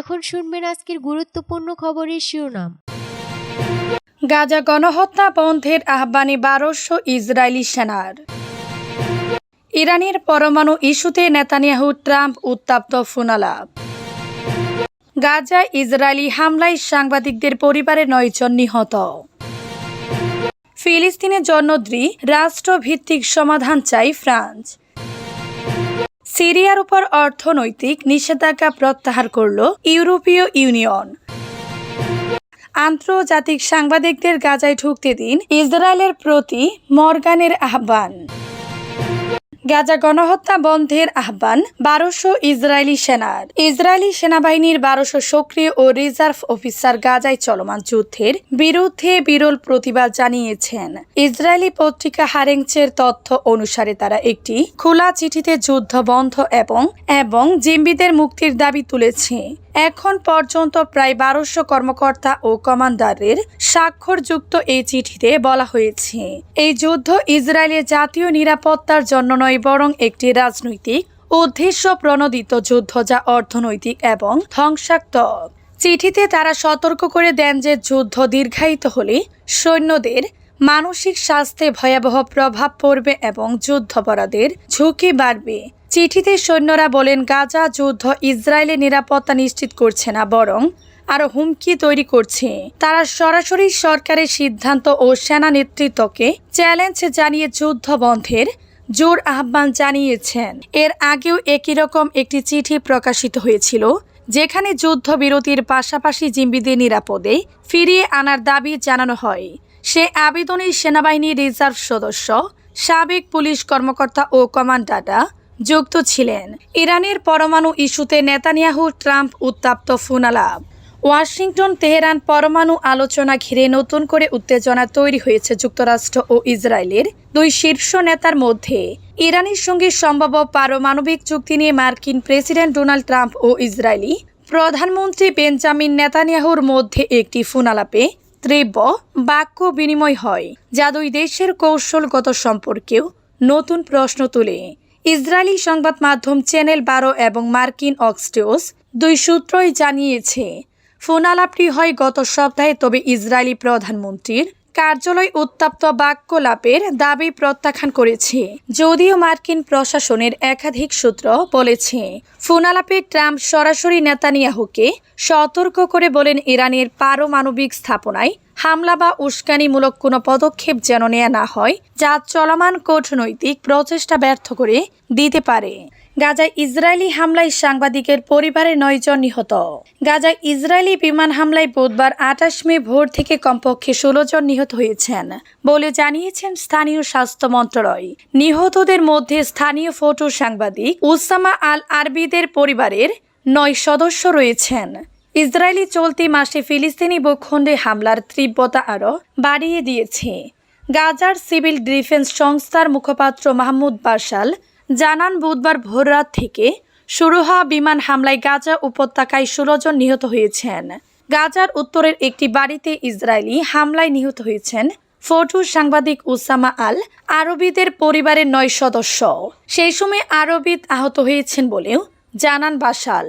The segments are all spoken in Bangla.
এখন শুনবেন আজকের গুরুত্বপূর্ণ খবরের শিরোনাম। গাজা গণহত্যা বন্ধের আহ্বানে বারোশো ইসরায়েলি সেনার। ইরানের পরমাণু ইস্যুতে নেতানিয়াহু ট্রাম্প উত্তাপ্ত ফুনালাপ। গাজা ইসরায়েলি হামলায় সাংবাদিকদের পরিবারে নয়জন নিহত। ফিলিস্তিনের জন্মদ্রি রাষ্ট্রভিত্তিক সমাধান চাই ফ্রান্স। সিরিয়ার উপর অর্থনৈতিক নিষেধাজ্ঞা প্রত্যাহার করল ইউরোপীয় ইউনিয়ন। আন্তর্জাতিক সাংবাদিকদের গাজায় ঢুকতে দিন ইসরায়েলের প্রতি মর্গানের আহ্বান। গাজা গণহত্যা বন্ধের আহ্বান বারোশো ইসরায়েলি সেনার। ইসরায়েলি সেনাবাহিনীর বারোশো সক্রিয় ও রিজার্ভ অফিসার গাজায় চলমান যুদ্ধের বিরুদ্ধে বিরল প্রতিবাদ জানিয়েছেন। ইসরায়েলি পত্রিকা হারেংচের তথ্য অনুসারে তারা একটি খোলা চিঠিতে যুদ্ধ বন্ধ এবং এবং জিম্বিদের মুক্তির দাবি তুলেছে। এখন পর্যন্ত প্রায় বারোশো কর্মকর্তা ও কমান্ডারের স্বাক্ষরযুক্ত এই চিঠিতে বলা হয়েছে, এই যুদ্ধ ইসরায়েলের জাতীয় নিরাপত্তার জন্য নয়, বরং একটি রাজনৈতিক উদ্দেশ্য প্রণোদিত যুদ্ধ যা অর্থনৈতিক এবং ধ্বংসাত্মক। চিঠিতে তারা সতর্ক করে দেন যে যুদ্ধ দীর্ঘায়িত হলে সৈন্যদের মানসিক স্বাস্থ্যে ভয়াবহ প্রভাব পড়বে এবং যুদ্ধাপরাধের ঝুঁকি বাড়বে। চিঠিতে সৈন্যরা বলেন, গাজা যুদ্ধ ইসরায়েলের নিরাপত্তা নিশ্চিত করছে না, বরং আরও হুমকি তৈরি করছে। তারা সরাসরি সরকারের সিদ্ধান্ত ও সেনা নেতৃত্বকে চ্যালেঞ্জ জানিয়ে যুদ্ধ বন্ধের জোর আহ্বান জানিয়েছেন। এর আগেও একই রকম একটি চিঠি প্রকাশিত হয়েছিল। যেখানে যুদ্ধবিরতির পাশাপাশি জিম্বিদের নিরাপদে ফিরিয়ে আনার দাবি জানানো হয়। সে আবেদনে সেনাবাহিনীর রিজার্ভ সদস্য, সাবেক পুলিশ কর্মকর্তা ও কমান্ডাররা যুক্ত ছিলেন। ইরানের পরমাণু ইস্যুতে নেতানিয়াহু, ট্রাম্প উত্তাপ্ত ফুনালাভ ওয়াশিংটন, তেহরান পরমাণু আলোচনা ঘিরে নতুন করে উত্তেজনা তৈরি হয়েছে যুক্তরাষ্ট্র ও ইসরায়েলের। দুই শীর্ষ নেতার মধ্যে ইরানের সঙ্গে সম্ভাব্য পারমাণবিক চুক্তি নিয়ে মার্কিন প্রেসিডেন্ট ডোনাল্ড ট্রাম্প ও ইসরায়েলি প্রধানমন্ত্রী বেঞ্জামিন নেতানিয়াহুর মধ্যে একটি ফুনালাপে তীব্র বাক্য বিনিময় হয়, যা দুই দেশের কৌশলগত সম্পর্কেও নতুন প্রশ্ন তোলে। ইসরায়েলি সংবাদ মাধ্যম চ্যানেল বারো এবং মার্কিন অক্সটিওস দুই সূত্রই জানিয়েছে ফোন আলাপটি হয় গত সপ্তাহে, তবে ইসরায়েলি প্রধানমন্ত্রীর কার্যালয় উত্তাপ্ত বাক্যলাপের দাবি প্রত্যাখ্যান করেছে। যদিও মার্কিন প্রশাসনের একাধিক সূত্র বলেছে, ফোনালাপে ট্রাম্প সরাসরি নেতানিয়াহুকে সতর্ক করে বলেন, ইরানের পারমাণবিক স্থাপনায় হামলা বা উস্কানিমূলক কোনো পদক্ষেপ যেন নেওয়া না হয়, যা চলমান কূটনৈতিক প্রচেষ্টা ব্যর্থ করে দিতে পারে। গাজায় ইসরায়েলি হামলায় সাংবাদিকের পরিবারের নয়জন নিহত। গাজায় ইসরায়েলি বিমান হামলায় বুধবার আঠাশ মে ভোর থেকে কমপক্ষে ষোলো জন নিহত হয়েছেন বলে জানিয়েছেন স্থানীয় স্বাস্থ্য মন্ত্রণালয়। নিহতদের মধ্যে স্থানীয় ফটো সাংবাদিক উসামা আল আরবিদের পরিবারের নয় সদস্য রয়েছেন। ইসরায়েলি চলতি মাসে ফিলিস্তিনি ভূখণ্ডে হামলার তীব্রতা আরও বাড়িয়ে দিয়েছে। গাজার সিভিল ডিফেন্স সংস্থার মুখপাত্র মাহমুদ বাসাল জানান, বুধবার ভোররাত থেকে শুরু হওয়া বিমান হামলায় গাজা উপত্যকায় ষোলো জন নিহত হয়েছেন। গাজার উত্তরের একটি বাড়িতে ইসরায়েলি হামলায় নিহত হয়েছেন ফটো সাংবাদিক উসামা আল, আরবিদের পরিবারের নয় সদস্য। সেই সময় আরবিদ আহত হয়েছেন বলেও জানান বাসাল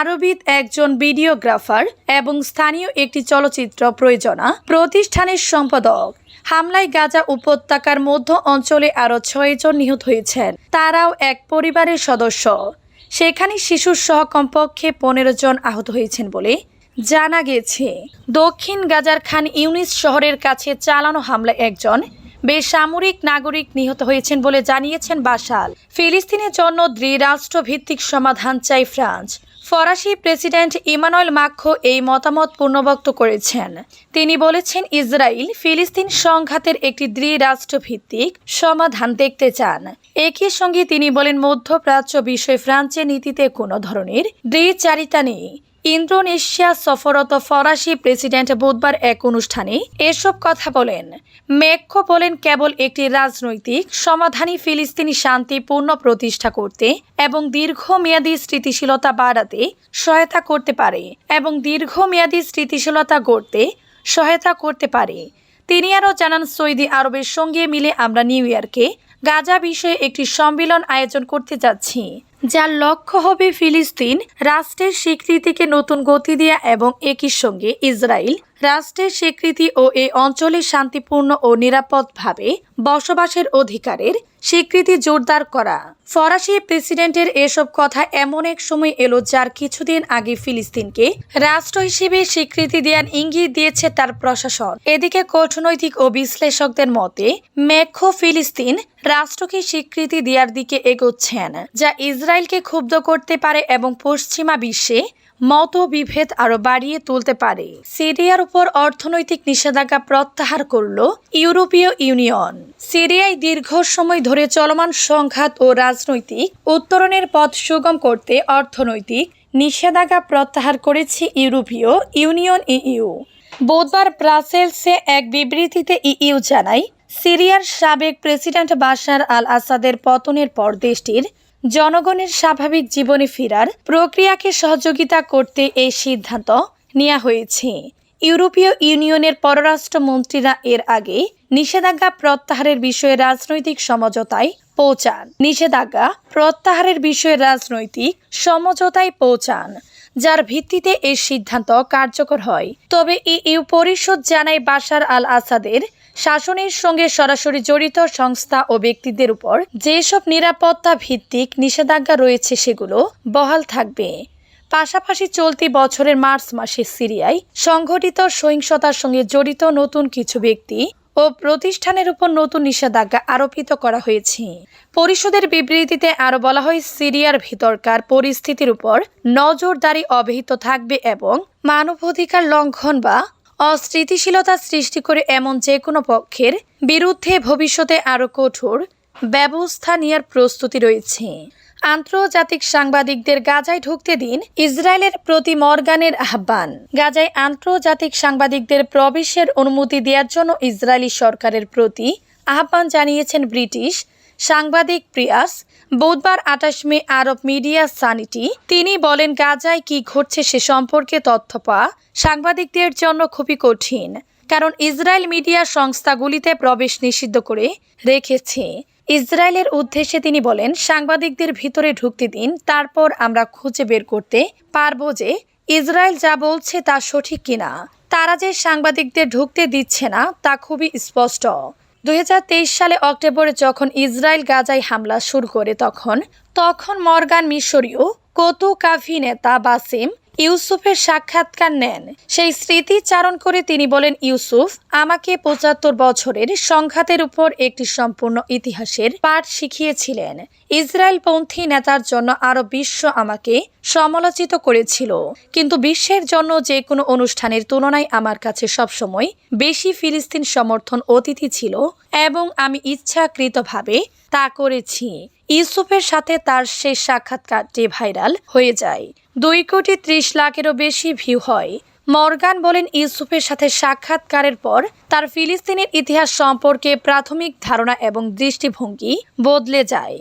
আরবিদ একজন ভিডিওগ্রাফার এবং স্থানীয় একটি চলচ্চিত্র প্রয়োজনা প্রতিষ্ঠানের সম্পাদক। হামলায় গাজা উপত্যকার মধ্য অঞ্চলে আরও ছয়জন নিহত হয়েছেন। তারাও এক পরিবারের সদস্য। সেখানে শিশুর সহ কমপক্ষে পনেরো জন আহত হয়েছেন বলে জানা গেছে। দক্ষিণ গাজার খান ইউনিস শহরের কাছে চালানো হামলায় একজন বেসামরিক নাগরিক নিহত হয়েছেন বলে জানিয়েছেন বাসাল। ফিলিস্তিনের জন্য দ্বিরাষ্ট্রভিত্তিক সমাধান চাই ফ্রান্স। ফরাসি প্রেসিডেন্ট ইমানুয়েল মাক্ষো এই মতামত পুনর্ব্যক্ত করেছেন। তিনি বলেছেন, ইসরায়েল ফিলিস্তিন সংঘাতের একটি দ্বিরাষ্ট্রভিত্তিক সমাধান দেখতে চান। একই সঙ্গে তিনি বলেন, মধ্যপ্রাচ্য বিষয়ে ফ্রান্সের নীতিতে কোনো ধরনের দ্বিচারিতা নেই। ইন্দোনেশিয়া সফরত ফরাসি প্রেসিডেন্ট বুধবার এক অনুষ্ঠানে এসব কথা বলেন। মেক্কো বলেন, কেবল একটি রাজনৈতিক সমাধানই ফিলিস্তিনি শান্তি পূর্ণ প্রতিষ্ঠা করতে এবং দীর্ঘমেয়াদী স্থিতিশীলতা বাড়াতে সহায়তা করতে পারে এবং দীর্ঘমেয়াদী স্থিতিশীলতা গড়তে সহায়তা করতে পারে। তিনি আরও জানান, সৌদি আরবের সঙ্গে মিলে আমরা নিউ ইয়র্কে গাজা বিষয়ে একটি সম্মেলন আয়োজন করতে যাচ্ছি। যার লক্ষ্য হবে ফিলিস্তিন রাষ্ট্রের স্বীকৃতিকে নতুন গতি দেয়া এবং একই সঙ্গে ইসরায়েল রাষ্ট্রের স্বীকৃতি ও এই অঞ্চলে শান্তিপূর্ণ ও নিরাপদভাবে বসবাসের অধিকারের স্বীকৃতি জোরদার করা। ফরাসি প্রেসিডেন্টের এসব কথা এমন এক সময় এলো যার কিছুদিন আগে ফিলিস্তিনকে রাষ্ট্র হিসেবে স্বীকৃতি দেওয়ার ইঙ্গিত দিয়েছে তার প্রশাসন। এদিকে কূটনৈতিক ও বিশ্লেষকদের মতে, মেক্ষো ফিলিস্তিন রাষ্ট্রকে স্বীকৃতি দেওয়ার দিকে এগোচ্ছেন, যা ইসরায়েলকে ক্ষুব্ধ করতে পারে এবং পশ্চিমা বিশ্বে মত বিভেদ আরও বাড়িয়ে তুলতে পারে। সিরিয়ার উপর অর্থনৈতিক নিষেধাজ্ঞা প্রত্যাহার করল ইউরোপীয় ইউনিয়ন। সিরিয়ায় দীর্ঘ সময় ধরে চলমান সংঘাত ও রাজনৈতিক উত্তরণের পথ সুগম করতে অর্থনৈতিক নিষেধাজ্ঞা প্রত্যাহার করেছে ইউরোপীয় ইউনিয়ন ইইউ। বুধবার ব্রাসেলসে এক বিবৃতিতে ইইউ জানায়, সিরিয়ার সাবেক প্রেসিডেন্ট বাশার আল আসাদের পতনের পর দেশটির জনগণের স্বাভাবিক জীবনে ফেরার প্রক্রিয়াকে সহযোগিতা করতে এই সিদ্ধান্ত নেওয়া হয়েছে। ইউরোপীয় ইউনিয়নের পররাষ্ট্রমন্ত্রীরা এর আগে নিষেধাজ্ঞা প্রত্যাহারের বিষয়ে রাজনৈতিক সমঝোতায় পৌঁছান। নিষেধাজ্ঞা প্রত্যাহারের বিষয়ে রাজনৈতিক সমঝোতায় পৌঁছান, যার ভিত্তিতে এই সিদ্ধান্ত কার্যকর হয়। তবে ইউ পরিষদ জানায় বাশার আল আসাদের শাসনের সঙ্গে সরাসরি জড়িত সংস্থা ও ব্যক্তিদের উপর যেসব নিরাপত্তা ভিত্তিক নিষেধাজ্ঞা রয়েছে সেগুলো বহাল থাকবে। পাশাপাশি চলতি বছরের মার্চ মাসে সিরিয়ায় সংঘটিত সহিংসতার সঙ্গে জড়িত নতুন কিছু ব্যক্তি ও প্রতিষ্ঠানের উপর নতুন নিষেধাজ্ঞা আরোপিত করা হয়েছে। পরিষদের বিবৃতিতে আরও বলা হয়, সিরিয়ার ভিতরকার পরিস্থিতির উপর নজরদারি অব্যাহত থাকবে এবং মানবাধিকার লঙ্ঘন বা অস্থিতিশীলতা সৃষ্টি করে এমন যে কোনো পক্ষের বিরুদ্ধে ভবিষ্যতে আরও কঠোর ব্যবস্থা নেওয়ার প্রস্তুতি রয়েছে। আন্তর্জাতিক সাংবাদিকদের গাজায় ঢুকতে দিন ইসরায়েলের প্রতি মর্গানের আহ্বান। গাজায় আন্তর্জাতিক সাংবাদিকদের প্রবেশের অনুমতি দেওয়ার জন্য ইসরায়েলি সরকারের প্রতি আহ্বান জানিয়েছেন ব্রিটিশ সাংবাদিক প্রিয়াস, বুধবার আঠাশ মে আরব মিডিয়া সানিটি, তিনি বলেন গাজায় কি ঘটছে সে সম্পর্কে তথ্য পাওয়া সাংবাদিকদের জন্য খুবই কঠিন, কারণ ইসরায়েল মিডিয়া সংস্থাগুলিতে প্রবেশ নিষিদ্ধ করে রেখেছে। ইসরায়েলের উদ্দেশ্যে তিনি বলেন, সাংবাদিকদের ভিতরে ঢুকতে দিন, তারপর আমরা খুঁজে বের করতে পারব যে ইসরায়েল যা বলছে তা সঠিক কিনা। তারা যে সাংবাদিকদের ঢুকতে দিচ্ছে না, তা খুবই স্পষ্ট। দুই হাজার তেইশ সালে অক্টোবরে যখন ইসরায়েল গাজায় হামলা শুরু করে, তখন তখন মর্গান মিশরীয় কতু কাফি নেতা বাসিম ইউসুফের সাক্ষাৎকার নেন। সেই স্মৃতিচারণ করে তিনি বলেন, ইউসুফ, আমাকে পঁচাত্তর বছরের সংঘাতের উপর একটি সম্পূর্ণ ইতিহাসের পাঠ শিখিয়েছিলেন। ইসরায়েলপন্থী নেতার জন্য আরও বিশ্ব আমাকে সমালোচিত করেছিল। কিন্তু বিশ্বের জন্য যে কোনো অনুষ্ঠানের তুলনায় আমার কাছে সবসময় বেশি ফিলিস্তিন সমর্থন অতিথি ছিল এবং আমি ইচ্ছাকৃতভাবে তা করেছি। ইউসুফের সাথে তার শেষ সাক্ষাৎকারটি ভাইরাল হয়ে যায়। দুই কোটি ত্রিশ লাখেরও বেশি ভিউ হয়। মর্গান বলেন ইউসুফের সাথে সাক্ষাৎকারের পর তার ফিলিস্তিনের ইতিহাস সম্পর্কে প্রাথমিক ধারণা এবং দৃষ্টিভঙ্গি বদলে যায়।